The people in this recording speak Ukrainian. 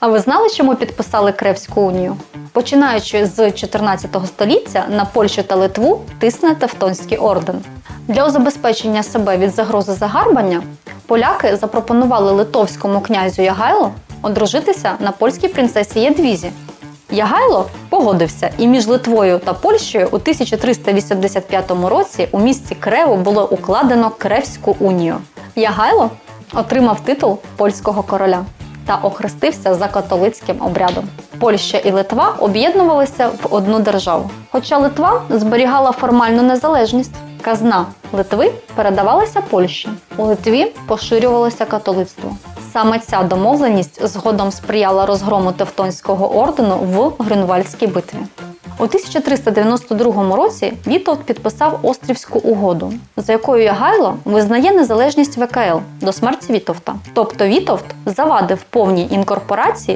А ви знали, чому підписали Кревську унію? Починаючи з 14 століття на Польщу та Литву тисне Тевтонський орден. Для забезпечення себе від загрози загарбання поляки запропонували литовському князю Ягайло одружитися на польській принцесі Ядвізі. Ягайло погодився, і між Литвою та Польщею у 1385 році у місті Креву було укладено Кревську унію. Ягайло отримав титул польського короля та охрестився за католицьким обрядом. Польща і Литва об'єднувалися в одну державу. Хоча Литва зберігала формальну незалежність, казна Литви передавалася Польщі. У Литві поширювалося католицтво. Саме ця домовленість згодом сприяла розгрому Тевтонського ордену в Грюнвальдській битві. У 1392 році Вітовт підписав Острівську угоду, за якою Ягайло визнає незалежність ВКЛ до смерті Вітовта. Тобто Вітовт завадив повній інкорпорації